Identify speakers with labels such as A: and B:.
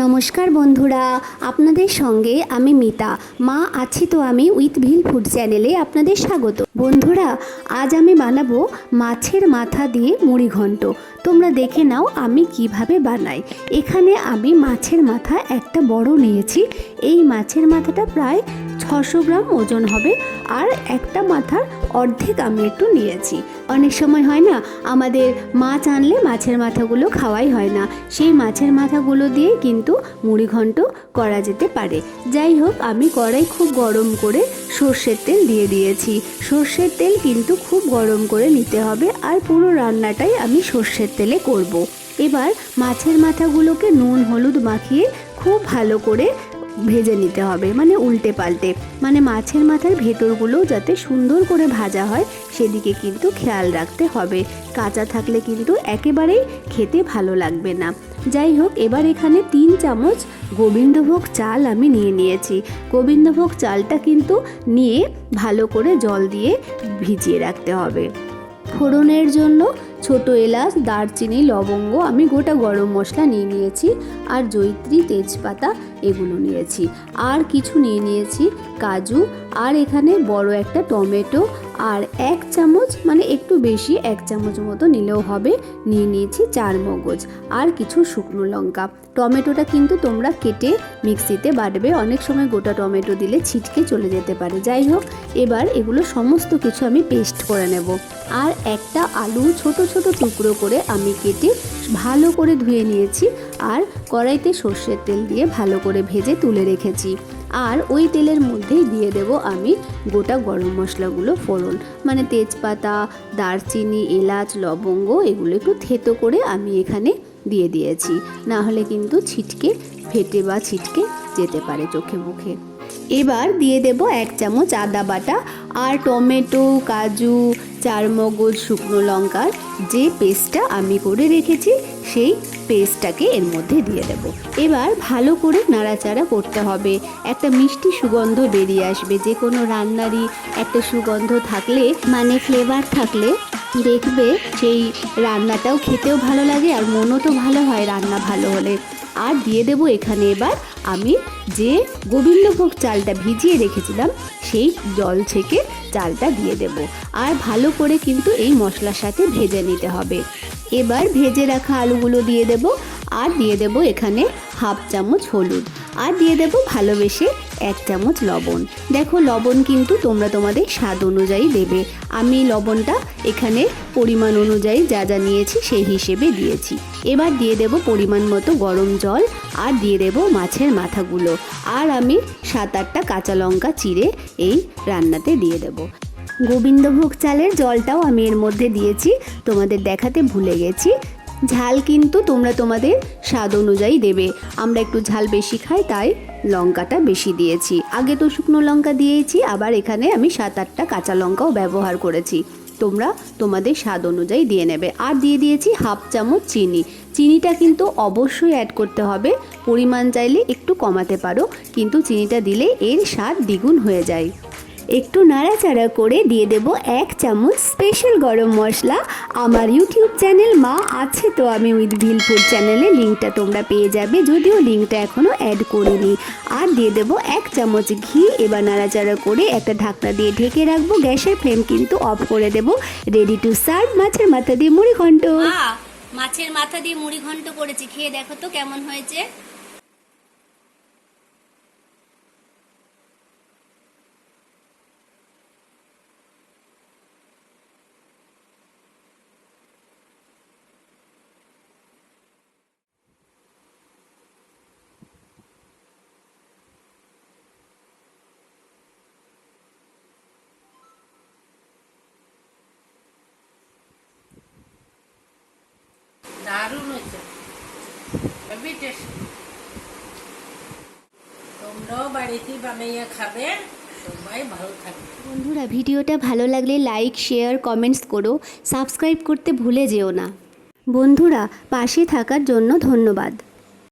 A: নমস্কার বন্ধুরা, আপনাদের সঙ্গে আমি মিতা। মা আছি তো আমি উইথ ভিল ফুড চ্যানেলে আপনাদের স্বাগত। বন্ধুরা, আজ আমি বানাবো মাছের মাথা দিয়ে মুড়ি ঘন্ট। তোমরা দেখে নাও আমি কীভাবে বানাই। এখানে আমি মাছের মাথা একটা বড় নিয়েছি। এই মাছের মাথাটা প্রায় ছশো গ্রাম ওজন হবে আর একটা মাথার অর্ধেক আমি একটু নিয়েছি। অনেক সময় হয় না, আমাদের মাছ আনলে মাছের মাথাগুলো খাওয়াই হয় না। সেই মাছের মাথাগুলো দিয়ে কিন্তু মুড়ি ঘন্ট করা যেতে পারে। যাই হোক, আমি কড়াই খুব গরম করে সর্ষের তেল দিয়ে দিয়েছি। সর্ষের তেল কিন্তু খুব গরম করে নিতে হবে আর পুরো রান্নাটাই আমি সর্ষের তেলে করব। এবার মাছের মাথাগুলোকে নুন, হলুদ মাখিয়ে খুব ভালো করে ভেজে নিতে হবে মানে উল্টে পাল্টে। মানে মাছের মাথার ভেতরগুলো যাতে সুন্দর করে ভাজা হয়, সেদিকে কিন্তু খেয়াল রাখতে হবে। কাঁচা থাকলে কিন্তু একেবারেই খেতে ভালো লাগবে না। যাই হোক, এবার এখানে তিন চামচ গোবিন্দভোগ চাল আমি নিয়ে নিয়েছি। গোবিন্দভোগ চালটা কিন্তু নিয়ে ভালো করে জল দিয়ে ভিজিয়ে রাখতে হবে। ফোড়নের জন্য ছোট এলাচ, দারচিনি, লবঙ্গ আমি গোটা গরম মশলা নিয়ে নিয়েছি আর জৈত্রী তেজপাতা এগুলো নিয়েছি। আর কিছু নিয়ে নিয়েছি, কাজু আর এখানে বড় একটা টমেটো আর এক চামচ মানে একটু বেশি, এক চামচ মতো নিলেও হবে। নিয়ে নিয়েছি চার মগজ আর কিছু শুকনো লঙ্কা। টমেটোটা কিন্তু তোমরা কেটে মিক্সিতে বাটবে। অনেক সময় গোটা টমেটো দিলে ছিটকে চলে যেতে পারে। যাই হোক, এবার এগুলো সমস্ত কিছু আমি পেস্ট করে নেব। আর একটা আলু ছোট ছোট টুকরো করে আমি কেটে ভালো করে ধুয়ে নিয়েছি। আর কড়াইতে সর্ষের তেল দিয়ে ভালো করে ভেজে তুলে রেখেছি। আর ওই তেলের মধ্যেই দিয়ে দেব আমি গোটা গরম মশলাগুলো ফোড়ন। মানে তেজপাতা, দারচিনি, এলাচ, লবঙ্গ এগুলো একটু থেতো করে আমি এখানে দিয়ে দিয়েছি। না হলে কিন্তু ছিটকে, ফেটে বা ছিটকে যেতে পারে চোখে মুখে। এবার দিয়ে দেব এক চামচ আদা বাটা আর টমেটো, কাজু, চারমগজ, শুকনো লঙ্কার যে পেস্টটা আমি করে রেখেছি সেই পেস্টটাকে এর মধ্যে দিয়ে দেব। এবার ভালো করে নাড়াচাড়া করতে হবে। একটা মিষ্টি সুগন্ধ বেরিয়ে আসবে। যে কোনো রান্নারই একটা সুগন্ধ থাকলে মানে ফ্লেভার থাকলে দেখবে সেই রান্নাটাও খেতেও ভালো লাগে আর মনও তো ভালো হয় রান্না ভালো হলে। আর দিয়ে দেব এখানে এবার আমি যে গোবিন্দভোগ চালটা ভিজিয়ে রেখেছিলাম, সেই জল থেকে চালটা দিয়ে দেব। আর ভালো করে কিন্তু এই মশলার সাথে ভেজে নিতে হবে। এবার ভেজে রাখা আলুগুলো দিয়ে দেব। আর দিয়ে দেব এখানে হাফ চামচ হলুদ। আর দিয়ে দেব ভালোবেসে এক চামচ লবণ। দেখো, লবণ কিন্তু তোমরা তোমাদের স্বাদ অনুযায়ী দেবে। আমি লবণটা এখানে পরিমাণ অনুযায়ী যা যা নিয়েছি সেই হিসেবে দিয়েছি। এবার দিয়ে দেব পরিমাণ মতো গরম জল আর দিয়ে দেব মাছের মাথাগুলো। আর আমি সাত আটটা কাঁচা লঙ্কা চিড়ে এই রান্নাতে দিয়ে দেবো। গোবিন্দভোগ চালের জলটাও আমি এর মধ্যে দিয়েছি। তোমাদের দেখাতে ভুলে গেছি। ঝাল কিন্তু তোমরা তোমাদের স্বাদ অনুযায়ী দেবে। আমরা একটু ঝাল বেশি খাই, তাই লঙ্কাটা বেশি দিয়েছি। আগে তো শুকনো লঙ্কা দিয়েছি, আবার এখানে আমি সাত আটটা কাঁচা লঙ্কাও ব্যবহার করেছি। তোমরা তোমাদের স্বাদ অনুযায়ী দিয়ে নেবে। আর দিয়ে দিয়েছি হাফ চামচ চিনি। চিনিটা কিন্তু অবশ্যই অ্যাড করতে হবে। পরিমাণ চাইলে একটু কমাতে পারো, কিন্তু চিনিটা দিলে এর স্বাদ দ্বিগুণ হয়ে যায়। একটু নাড়াচাড়া করে দিয়ে দেব এক চামচ স্পেশাল গরম মশলা। আমার ইউটিউব চ্যানেল মা আছে তো আমি উইথ ভিল ফুড চ্যানেলে লিঙ্কটা তোমরা পেয়ে যাবে, যদিও লিঙ্কটা এখনও অ্যাড করিনি। আর দিয়ে দেব এক চামচ ঘি, এবার নাড়াচাড়া করে একটা ঢাকনা দিয়ে ঢেকে রাখব, গ্যাসের ফ্লেম কিন্তু অফ করে দেব। রেডি টু সার্ভ মাছের মাথা দিয়ে মুড়ি ঘন্ট
B: মাছের মাথা দিয়ে মুড়ি ঘন্ট করেছি, খেয়ে দেখো তো কেমন হয়েছে।
C: দারুণ হয়েছে। তোমরাও বাড়িতে বানাইয়া খাবে।
A: বন্ধুরা, ভিডিওটা ভালো লাগলে লাইক শেয়ার কমেন্টস করো। সাবস্ক্রাইব করতে ভুলে যেও না। বন্ধুরা, পাশে থাকার জন্য ধন্যবাদ।